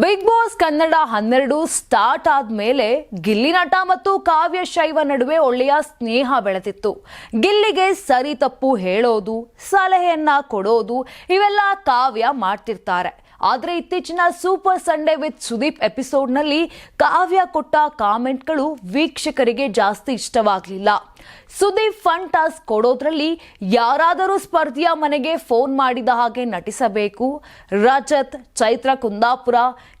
Big boss Kannada ಹನ್ನೆರಡು start ಆದ್ಮೇಲೆ ಗಿಲ್ಲಿ ನಟ ಮತ್ತು ಕಾವ್ಯ ಶೈವ ನಡುವೆ ಒಳ್ಳೆಯ ಸ್ನೇಹ ಬೆಳೆದಿತ್ತು. ಗಿಲ್ಲಿಗೆ ಸರಿ ತಪ್ಪು ಹೇಳೋದು, ಸಲಹೆಯನ್ನ ಕೊಡೋದು, ಇವೆಲ್ಲ ಕಾವ್ಯ ಮಾಡ್ತಿರ್ತಾರೆ. ಆದ್ರೆ ಇತ್ತೀಚಿನ ಸೂಪರ್ ಸಂಡೇ ವಿತ್ ಸುದೀಪ್ ಎಪಿಸೋಡ್ನಲ್ಲಿ ಕಾವ್ಯ ಕೊಟ್ಟ ಕಾಮೆಂಟ್ಗಳು ವೀಕ್ಷಕರಿಗೆ ಜಾಸ್ತಿ ಇಷ್ಟವಾಗಲಿಲ್ಲ. ಸುದೀಪ್ ಫನ್ ಟಾಸ್ಕ್ ಕೊಡೋದ್ರಲ್ಲಿ ಯಾರಾದರೂ ಸ್ಪರ್ಧಿಯ ಮನೆಗೆ ಫೋನ್ ಮಾಡಿದ ಹಾಗೆ ನಟಿಸಬೇಕು. ರಜತ್, ಚೈತ್ರ ಕುಂದಾಪುರ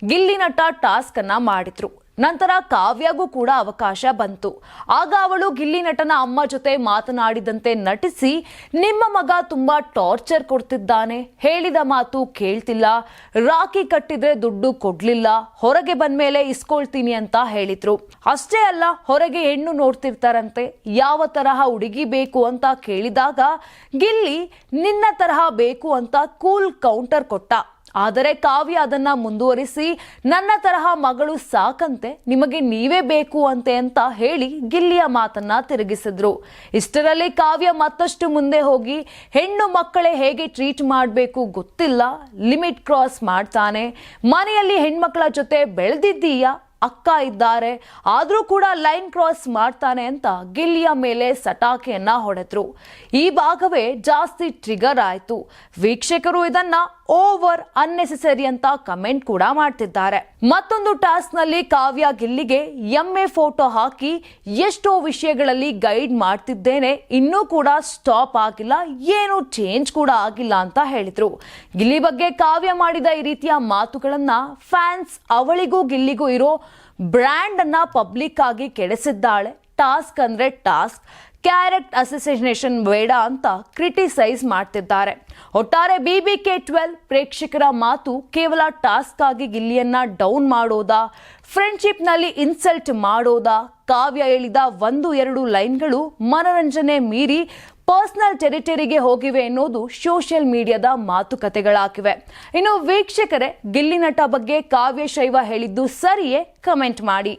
ಗಿಲ್ಲಿ ನಟ ಟಾಸ್ಕ್ ಅನ್ನ ಮಾಡಿದ್ರು. ನಂತರ ಕಾವ್ಯಗೂ ಕೂಡ ಅವಕಾಶ ಬಂತು. ಆಗ ಅವಳು ಗಿಲ್ಲಿ ನಟನ ಅಮ್ಮ ಜೊತೆ ಮಾತನಾಡಿದಂತೆ ನಟಿಸಿ, ನಿಮ್ಮ ಮಗ ತುಂಬಾ ಟಾರ್ಚರ್ ಕೊಡ್ತಿದ್ದಾನೆ. ಹೇಳಿದ ಮಾತು ಕೇಳ್ತಿಲ್ಲ. ರಾಕಿ ಕಟ್ಟಿದ್ರೆ ದುಡ್ಡು ಕೊಡ್ಲಿಲ್ಲ. ಹೊರಗೆ ಬಂದ್ಮೇಲೆ ಇಸ್ಕೊಳ್ತೀನಿ ಅಂತ ಹೇಳಿದ್ರು. ಅಷ್ಟೇ ಅಲ್ಲ, ಹೊರಗೆ ಹೆಣ್ಣು ನೋಡ್ತಿರ್ತಾರಂತೆ. ಯಾವ ತರಹ ಹುಡುಗಿ ಬೇಕು ಅಂತ ಕೇಳಿದಾಗ, ಗಿಲ್ಲಿ, ನಿನ್ನ ತರಹ ಬೇಕು ಅಂತ ಕೂಲ್ ಕೌಂಟರ್ ಕೊಟ್ಟ. ಆದರೆ ಕಾವ್ಯ ಅದನ್ನ ಮುಂದುವರಿಸಿ, ನನ್ನ ತರಹ ಮಗಳು ಸಾಕಂತೆ, ನಿಮಗೆ ನೀವೇ ಬೇಕು ಅಂತೆ ಅಂತ ಹೇಳಿ ಗಿಲ್ಲಿಯ ಮಾತನ್ನ ತಿರುಗಿಸಿದ್ರು. ಇಷ್ಟರಲ್ಲಿ ಕಾವ್ಯ ಮತ್ತಷ್ಟು ಮುಂದೆ ಹೋಗಿ, ಹೆಣ್ಣು ಮಕ್ಕಳೇ ಹೇಗೆ ಟ್ರೀಟ್ ಮಾಡಬೇಕು ಗೊತ್ತಿಲ್ಲ ಲಿಮಿಟ್ ಕ್ರಾಸ್ ಮಾಡ್ತಾನೆ. ಮನೆಯಲ್ಲಿ ಹೆಣ್ಮಕ್ಳ ಜೊತೆ ಬೆಳೆದಿದ್ದೀಯಾ? ಅಕ್ಕ ಇದ್ದಾರೆ, ಆದರೂ ಕೂಡ ಲೈನ್ ಕ್ರಾಸ್ ಮಾಡ್ತಾನೆ ಅಂತ ಗಿಲ್ಲಿಯ ಮೇಲೆ ಸಟಾಕೆಯನ್ನ ಹೊಡೆದ್ರು. ಈ ಭಾಗವೇ ಜಾಸ್ತಿ ಟ್ರಿಗರ್ ಆಯಿತು. ವೀಕ್ಷಕರು ಇದನ್ನ ಓವರ್ ಅನ್ನೆಸೆಸರಿ ಅಂತ ಕಮೆಂಟ್ ಕೂಡ ಮಾಡ್ತಿದ್ದಾರೆ. ಮತ್ತೊಂದು ಟಾಸ್ಕ್ನಲ್ಲಿ ಕಾವ್ಯ ಗಿಲ್ಲಿಗೆ ಎಮ್ಮೆ ಫೋಟೋ ಹಾಕಿ ಎಷ್ಟೋ ವಿಷಯಗಳಲ್ಲಿ ಗೈಡ್ ಮಾಡ್ತಿದ್ದೇನೆ, ಇನ್ನೂ ಕೂಡ ಸ್ಟಾಪ್ ಆಗಿಲ್ಲ, ಏನು ಚೇಂಜ್ ಕೂಡ ಆಗಿಲ್ಲ ಅಂತ ಹೇಳಿದ್ರು. ಗಿಲ್ಲಿ ಬಗ್ಗೆ ಕಾವ್ಯ ಮಾಡಿದ ಈ ರೀತಿಯ ಮಾತುಗಳನ್ನ ಫ್ಯಾನ್ಸ್ ಅವಳಿಗೂ ಗಿಲ್ಲಿಗೂ ಇರೋ ಬ್ರ್ಯಾಂಡ್ ಅನ್ನ ಪಬ್ಲಿಕ್ ಆಗಿ ಕೆಡಿಸಿದ್ದಾಳೆ. ಟಾಸ್ಕ್ ಅಂದ್ರೆ ಟಾಸ್ಕ್. ಕ್ಯಾರೆಕ್ಟ್ ಅಸೋಸಿಯೇಷನ್ ಬೇಡ ಅಂತ ಕ್ರಿಟಿಸೈಸ್ ಮಾಡ್ತಿದ್ದಾರೆ. ಒಟ್ಟಾರೆ ಬಿ ಬಿ ಕೆ ಟ್ವೆಲ್ ಪ್ರೇಕ್ಷಕರ ಮಾತು ಕೇವಲ ಟಾಸ್ಕ್ ಆಗಿ ಗಿಲ್ಲಿಯನ್ನ ಡೌನ್ ಮಾಡೋದಾ? ಫ್ರೆಂಡ್ಶಿಪ್ನಲ್ಲಿ ಇನ್ಸಲ್ಟ್ ಮಾಡೋದಾ? ಕಾವ್ಯ ಹೇಳಿದ ಒಂದು ಎರಡು ಲೈನ್ಗಳು ಮನರಂಜನೆ ಮೀರಿ ಪರ್ಸನಲ್ ಟೆರಿಟರಿಗೆ ಹೋಗಿವೆ ಎನ್ನುವುದು ಸೋಷಿಯಲ್ ಮೀಡಿಯಾದ ಮಾತುಕತೆಗಳಾಗಿವೆ. ಇನ್ನು ವೀಕ್ಷಕರೇ, ಗಿಲ್ಲಿ ನಟ ಬಗ್ಗೆ ಕಾವ್ಯ ಶೈವ ಹೇಳಿದ್ದು ಸರಿಯೇ, ಕಮೆಂಟ್ ಮಾಡಿ.